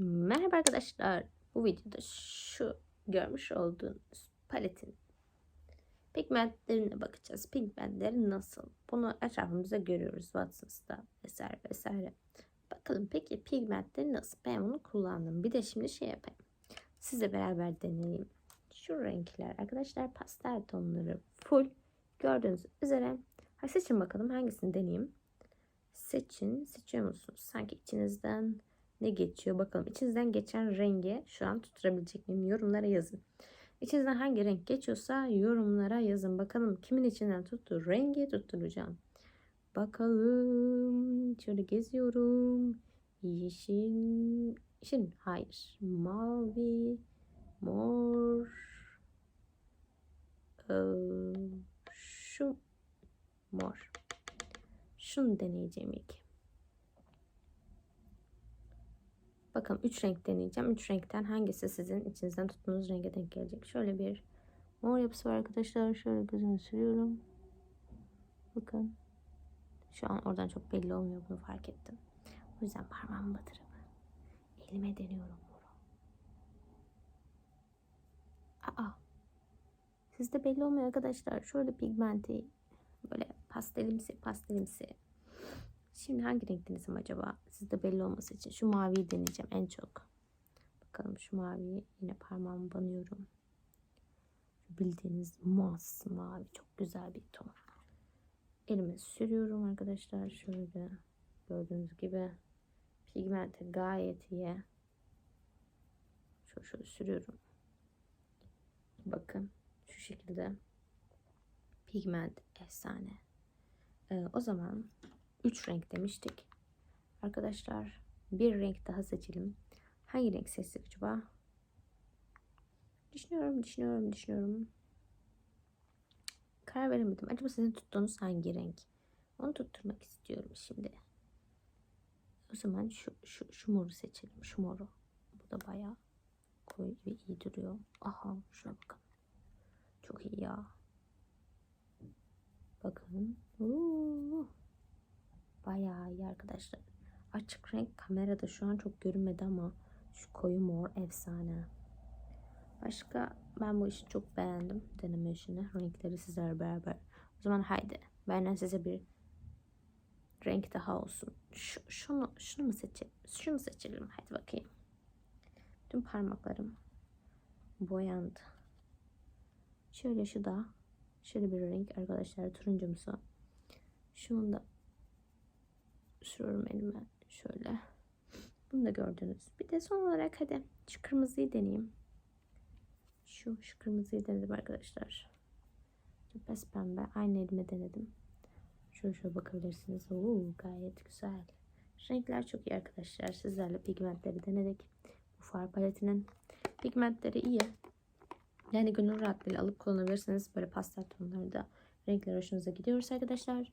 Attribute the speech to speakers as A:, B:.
A: Merhaba arkadaşlar. Bu videoda şu görmüş olduğunuz paletin pigmentlerine bakacağız. Pigmentleri nasıl? Bunu etrafımızda görüyoruz. Watson's'ta vesaire vesaire. Bakalım peki pigmentleri nasıl? Ben bunu kullandım. Bir de şimdi şey yapayım. Sizle beraber deneyeyim. Şu renkler arkadaşlar pastel tonları full. Gördüğünüz üzere. Ha, seçin bakalım hangisini deneyeyim. Seçin. Seçiyor musunuz? Sanki içinizden ne geçiyor bakalım. İçinizden geçen rengi şu an tutturabilecek miyim? Yorumlara yazın. İçinizden hangi renk geçiyorsa yorumlara yazın. Bakalım kimin içinden tuttu rengi tutturacağım. Bakalım. Şöyle geziyorum. Yeşil. Yeşil. Hayır. Mavi. Mor. Ee, şu mor. Şunu deneyeceğim ilk. Bakın 3 renk deneyeceğim. 3 renkten hangisi sizin içinizden tuttuğunuz renge denk gelecek. Şöyle bir mor yapısı var arkadaşlar. Şöyle gözünü sürüyorum. Bakın. Şu an oradan çok belli olmuyor bunu fark ettim. O yüzden parmağımı batırıp elime deniyorum. Aa. Sizde belli olmuyor arkadaşlar. Şöyle pigmenti böyle pastelimsi pastelimsi Şimdi hangi renk acaba? Sizde belli olması için. Şu maviyi deneyeceğim en çok. Bakalım şu maviyi yine parmağımı banıyorum. Bildiğiniz mos mavi. Çok güzel bir ton. Elime sürüyorum arkadaşlar. Şöyle gördüğünüz gibi pigmenti gayet iyi. Şöyle, şöyle sürüyorum. Bakın şu şekilde pigment efsane. Ee, o zaman 3 renk demiştik. Arkadaşlar bir renk daha seçelim. Hangi renk seçsek acaba? Düşünüyorum, düşünüyorum, düşünüyorum. Karar veremedim. Acaba sizin tuttuğunuz hangi renk? Onu tutturmak istiyorum şimdi. O zaman şu, şu, şu moru seçelim. Şu moru. Bu da bayağı koyu ve iyi duruyor. Aha şuna bakın. Çok iyi ya. Bakın. Oo. Bayağı iyi arkadaşlar. Açık renk kamerada şu an çok görünmedi ama şu koyu mor efsane. Başka ben bu işi çok beğendim. Deneme işini. Renkleri sizlerle beraber. O zaman haydi. Benden size bir renk daha olsun. Şu, şunu, şunu mu seçelim? Şunu seçelim. Hadi bakayım. Tüm parmaklarım boyandı. Şöyle şu da şöyle bir renk arkadaşlar turuncumsu. Şunu da sürüyorum elime şöyle. Bunu da gördünüz. Bir de son olarak hadi şu kırmızıyı deneyeyim. Şu, şu kırmızıyı denedim arkadaşlar. Pes pembe. Aynı elime denedim. Şöyle şöyle bakabilirsiniz. Oo, gayet güzel. Renkler çok iyi arkadaşlar. Sizlerle pigmentleri denedik. Bu far paletinin pigmentleri iyi. Yani gönül rahatlığıyla alıp kullanabilirsiniz. Böyle pastel tonlarda renkler hoşunuza gidiyorsa arkadaşlar.